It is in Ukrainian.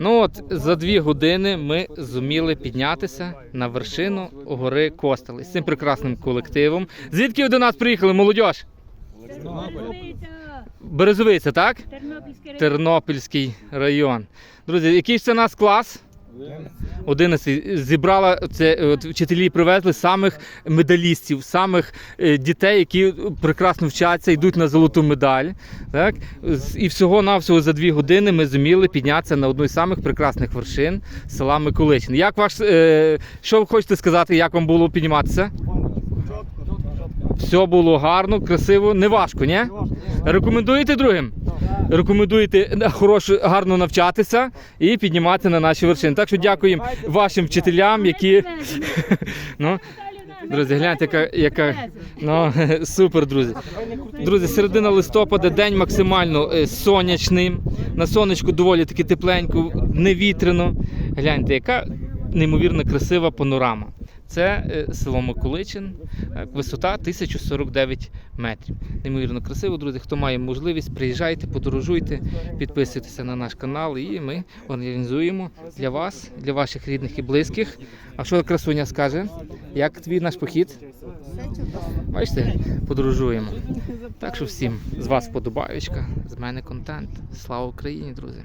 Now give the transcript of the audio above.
Ну от за дві години ми зуміли піднятися на вершину гори Костели з цим прекрасним колективом. Звідки ви до нас приїхали, молодь? Березовиця, так? Тернопільський район. Тернопільський район. Друзі, який ж це у нас клас? 11. Зібрала це е, от, вчителі привезли самих медалістів, самих е, дітей, які прекрасно вчаться, йдуть на золоту медаль. Так? І всього навсього за дві години ми зуміли піднятися на одну з самих прекрасних вершин села Миколичин. Як ваш, е, що ви хочете сказати, як вам було підніматися? Все було гарно, красиво, не важко, ні? Рекомендуєте другим? Рекомендуєте хорошо, гарно навчатися і піднімати на наші вершини. Так що дякуємо вашим вчителям, які. Ну, друзі, гляньте, яка, яка ну, супер, друзі. Друзі, середина листопада, день максимально е, сонячний. На сонечку доволі таки тепленько, не вітряно. Гляньте, яка неймовірно красива панорама. Це е, село Миколичин, е, висота 1049 метрів. Неймовірно красиво, друзі. Хто має можливість, приїжджайте, подорожуйте, підписуйтеся на наш канал, і ми організуємо для вас, для ваших рідних і близьких. А що красуня скаже? Як твій наш похід? Бачите, подорожуємо. Так що всім з вас подобаєчка, з мене контент. Слава Україні, друзі!